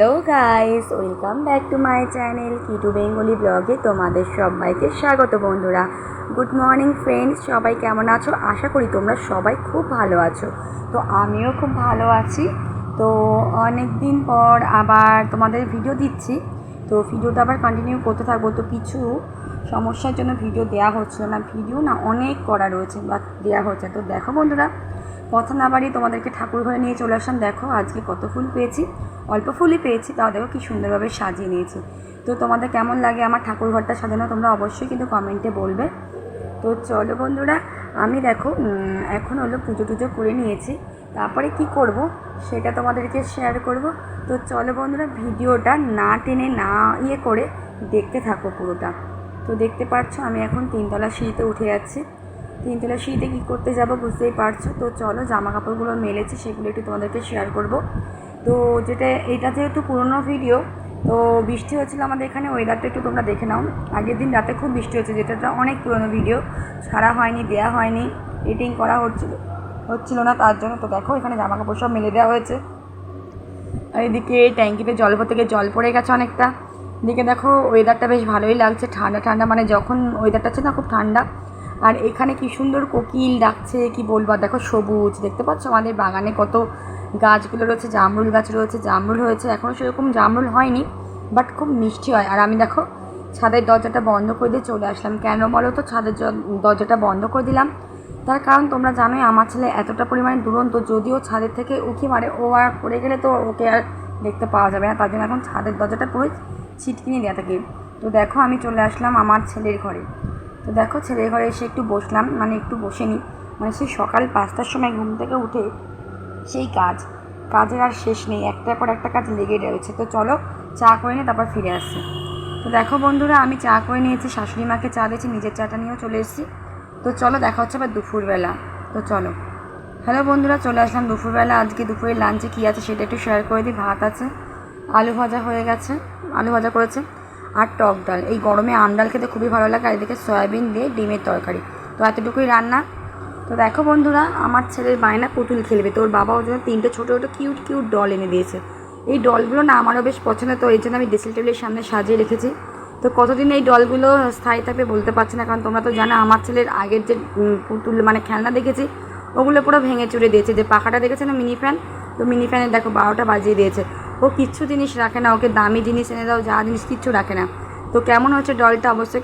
Hello guys welcome back to my channel Kitu Bengali ব্লগে তোমাদের সবাইকে স্বাগত বন্ধুরা। গুড মর্নিং ফ্রেন্ডস সবাই কেমন আছো? আশা করি তোমরা সবাই খুব ভালো আছো। তো আমিও খুব ভালো আছি। তো অনেক দিন পর আবার তোমাদের ভিডিও দিচ্ছি। তো ভিডিওটা আবার কন্টিনিউ করতে থাকব। তো কিছু সমস্যার জন্য ভিডিও দেওয়া হচ্ছিল না। ভিডিও না অনেক করা রয়েছে বা দেওয়া হচ্ছে। তো দেখো বন্ধুরা কথা না বাড়িয়ে তোমাদেরকে ঠাকুর ঘরে নিয়ে চলে আসলাম। দেখো আজকে কত ফুল পেয়েছি। অল্প ফুলই পেয়েছি, তাও দেখো কি সুন্দরভাবে সাজিয়ে নিয়েছি। তো তোমাদের কেমন লাগে আমার ঠাকুর ঘরটা সাজানো তোমরা অবশ্যই কিন্তু কমেন্টে বলবে। তো চলো বন্ধুরা, আমি দেখো এখন হলো পুজো টুজো করে নিয়েছি। তারপরে কি করব সেটা তোমাদেরকে শেয়ার করব। তো চলো বন্ধুরা, ভিডিওটা না টেনে না ইয়ে করে দেখতে থাকো পুরোটা। তো দেখতে পাচ্ছ আমি এখন তিনতলা সিঁড়িতে উঠে যাচ্ছি। তিনতলা সিঁড়িতে কী করতে যাব বুঝতেই পারছ? তো চলো জামা কাপড়গুলো মেলেছি, সেগুলো একটু তোমাদেরকে শেয়ার করব। তো যেটা, এটা যেহেতু পুরোনো ভিডিও তো বৃষ্টি হচ্ছিল আমাদের এখানে ওয়েদারটা একটু তোমরা দেখে নাও। আগের দিন রাতে খুব বৃষ্টি হচ্ছে যেটা অনেক পুরনো ভিডিও ছাড়া হয়নি, দেয়া হয়নি এডিটিং করা হচ্ছিল হচ্ছিল না তার জন্য। তো দেখো, এখানে জামা কাপড় সব মেলে দেওয়া হয়েছে। আর এদিকে ট্যাঙ্কিতে জল থেকে জল পড়ে গেছে অনেকটা। এদিকে দেখো ওয়েদারটা বেশ ভালোই লাগছে, ঠান্ডা ঠান্ডা মানে যখন ওয়েদারটা ছিল না, খুব ঠান্ডা। আর এখানে কি সুন্দর কোকিল ডাকছে, কি বলব? দেখো সবুজ, দেখতে পাচ্ছ? আমাদের বাগানে কত গাছগুলো রয়েছে, জামরুল গাছ রয়েছে, জামরুল হয়েছে এখনও সেরকম জামরুল হয়নি বাট খুব মিষ্টি হয়। আর আমি দেখো ছাদের দরজাটা বন্ধ করে দিয়ে চলে আসলাম। কেন বলো তো? ছাদের দরজাটা বন্ধ করে দিলাম। তার কারণ তোমরা জানোই, আমার ছেলে এতটা পরিমাণে দুরন্ত, যদিও ছাদের থেকে উঁকি মারে, ও আর পড়ে গেলে তো ওকে আর দেখতে পাওয়া যাবে না। তার জন্য এখন ছাদের দরজাটা পুরো ছিটকিনি দেওয়া থাকে। তো দেখো আমি চলে আসলাম আমার ছেলের ঘরে। তো দেখো ছেলের ঘরে এসে একটু বসলাম মানে একটু বসে নিই মানে সেই সকাল পাঁচটার সময় ঘুম থেকে উঠে সেই কাজ। কাজের আর শেষ নেই, একটার পর একটা কাজ লেগে রয়েছে। তো চলো চা করে নিয়ে তারপর ফিরে আসছি তো দেখো বন্ধুরা, আমি চা করে নিয়েছি, শাশুড়ি মাকে চা দিয়েছি, নিজের চাটা নিয়েও চলে এসেছি। তো চলো দেখা হচ্ছে আবার দুপুরবেলা। তো চলো। হ্যালো বন্ধুরা, চলে আসলাম দুপুরবেলা। আজকে দুপুরের লাঞ্চে কী আছে সেটা একটু শেয়ার করে দিই। ভাত আছে, আলু ভাজা হয়ে গেছে, আলু ভাজা করেছে। আর টক ডাল। এই গরমে আম ডাল খেতে খুবই ভালো লাগে, আর এদিকে সয়াবিন দিয়ে ডিমের তরকারি। তো এতটুকুই রান্না। তো দেখো বন্ধুরা, আমার ছেলের বায়না পুতুল খেলবে। তো ওর বাবা ওর জন্য তিনটে ছোটো ছোটো কিউট কিউট ডল এনে দিয়েছে। এই ডলগুলো না আমারও বেশ পছন্দ, তো এই জন্য আমি ড্রেসিং টেবিলের সামনে সাজিয়ে রেখেছি। তো কতদিন এই ডলগুলো স্থায়ী থাকবে বলতে পারছি না, কারণ তোমরা তো জানো আমার ছেলের আগের যে পুতুল মানে খেলনা দেখেছি, ওগুলো পুরো ভেঙে চুরে দিয়েছে। যে পাখাটা দেখেছে না, মিনি ফ্যান? তো মিনি ফ্যানের দেখো বারোটা বাজিয়ে দিয়েছে। ও কিছু জিনিস রাখে না, ওকে দামি জিনিস এনে দাও, যা জিনিস কিচ্ছু রাখে না। তো কেমন হচ্ছে ডলটা অবশ্যই